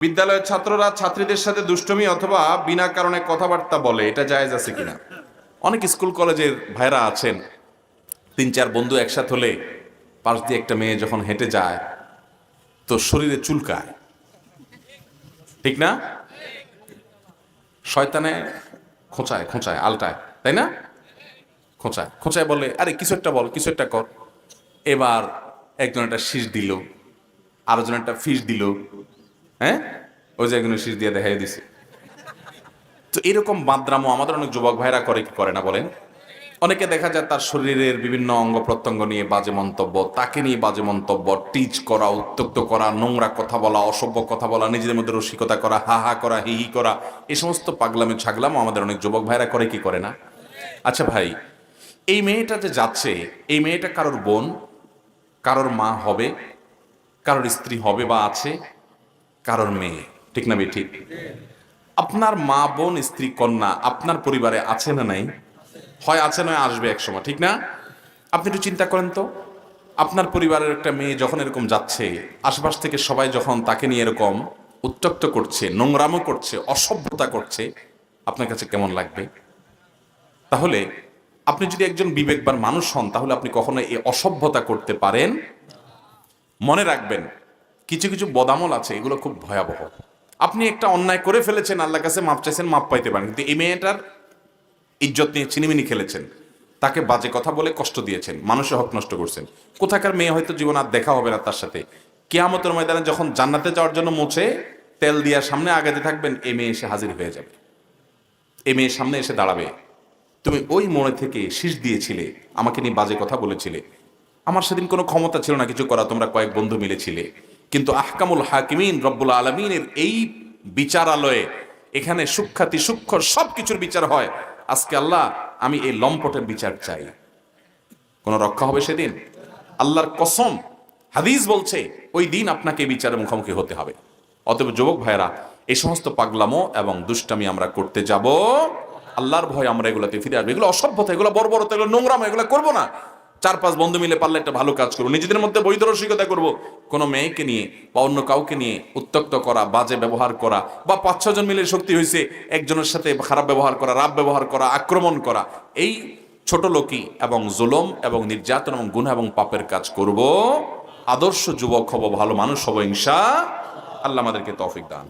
বিদ্যালয়ের ছাত্ররা ছাত্রীদের সাথে দুষ্টমি অথবা বিনা কারণে কথাবার্তা বলে, এটা জায়েজ আছে কিনা? অনেক স্কুল কলেজের ভাইরা আছেন। তিন চার বন্ধু একসাথে হলে পাশ দিয়ে একটা মেয়ে যখন হেঁটে যায়, তো শরীরে চুলকায়। ঠিক না? শয়তানে খোঁচায় খোঁচায়, আলটায়, তাই না? খোঁচায় খোঁচায় বলে, আরে, কিছু একটা বল, কিছু একটা কর। এবার একজন একটা শীষ দিল, আরেকজন একটা ফিস দিল হ্যাঁ? ওই যে একজন শীষ দিয়ে দেখাই দিছে। তো এরকম বাদ্রামো আমাদের অনেক যুবক ভাইরা করে কি করে না বলেন? অনেকে দেখা যায় তার শরীরের বিভিন্ন অঙ্গ প্রত্যঙ্গ নিয়ে বাজে মন্তব্য, তাকে নিয়ে বাজে মন্তব্য টিচ করা উত্তক্ত করা, নোংরা কথা বলা, অসভ্য কথা বলা, নিজেদের মধ্যে রসিকতা করা, হা হা করা, হি হি করা এই সমস্ত পাগলামি ছাগলামো আমাদের অনেক যুবক ভাইরা করে কি করে না? আচ্ছা ভাই, এই মেয়েটা যে যাচ্ছে, এই মেয়েটা কারোর বোন, কারোর মা হবে, কারোর স্ত্রী হবে বা আছে কারোর মেয়ে। ঠিক না ঠিক আপনার মা, বোন, স্ত্রী, কন্যা, আপনার পরিবারে আছে না নাই? হয় আছে নয়, আসবে এক সময়, ঠিক না? আপনি একটু চিন্তা করেন তো। আপনার পরিবারের একটা মেয়ে যখন এরকম যাচ্ছে, আশপাশ থেকে সবাই যখন তাকে নিয়ে এরকম উত্তক্ত করছে নোংরামও করছে, অসভ্যতা করছে, আপনার কাছে কেমন লাগবে? তাহলে আপনি যদি একজন বিবেকবান মানুষ হন, তাহলে আপনি কখনো এই অসভ্যতা করতে পারেন? মনে রাখবেন কিছু কিছু বদামল আছে, এগুলো খুব ভয়াবহ। আপনি একটা অন্যায় করে ফেলেছেন আল্লাহ কাছে মাপ চাইছেন, মাপ পাইতে পারেন, কিন্তু এই মেয়েটার ইজ্জত নিয়ে চিনিমিনি খেলেছেন। তাকে বাজে কথা বলে কষ্ট দিয়েছেন, মানুষের হক নষ্ট করছেন। কোথাকার মেয়ে হয়তো জীবন আর দেখা হবে না তার সাথে। কেয়ামতের ময়দানে যখন জান্নাতে যাওয়ার জন্য মুছে তেল দিয়া সামনে আগাতে থাকবেন এ মেয়ে এসে হাজির হয়ে যাবে। এ মেয়ের সামনে এসে দাঁড়াবে। তুমি ওই মোড়ে থেকে শীষ দিয়েছিলে, আমাকে নিয়ে বাজে কথা বলেছিলে। আমার সেদিন কোনো ক্ষমতা ছিল না কিছু করা তোমরা কয়েক বন্ধু মিলেছিলে কিন্তু আহকামুল হাকিমিন রব্বুল আলমিনের এই বিচারালয়ে এখানে সুখ্যাতি সূক্ষ্ম সব কিছুর বিচার হয়। আজকে আল্লাহ, আমি এই লম্পটের বিচার চাই। কোনো রক্ষা হবে সেদিন? আল্লাহর কসম, হাদিস বলছে, ওই দিন আপনাকে বিচারের মুখোমুখি হতে হবে। অতএব যুবক ভাইয়েরা, এই সমস্ত পাগলামো এবং দুষ্টামি আমরা করতে যাব। আল্লাহর ভয় আমরা এগুলোতে ফিরে আসব। এগুলো অসভ্যতা, এগুলো বর্বরতা, এগুলো নোংরাম, এগুলো করব না। চার পাঁচ বন্ধু মিলে পারলে একটা ভালো কাজ করব। নিজেদের মধ্যে বৈধ রসিকতা করব। কোনো মেয়েকে নিয়ে বা অন্য কাউকে নিয়ে উত্তক্ত করা, বাজে ব্যবহার করা বা পাঁচ ছজন মিলে শক্তি হয়েছে একজনের সাথে খারাপ ব্যবহার করা রাব ব্যবহার করা, আক্রমণ করা, এই ছোট লোকই এবং জুলম এবং নির্যাতন এবং গুণ এবং পাপের কাজ করব। আদর্শ যুবক হব, ভালো মানুষ হব, ইনশা আল্লাহ আমাদেরকে তৌফিক দান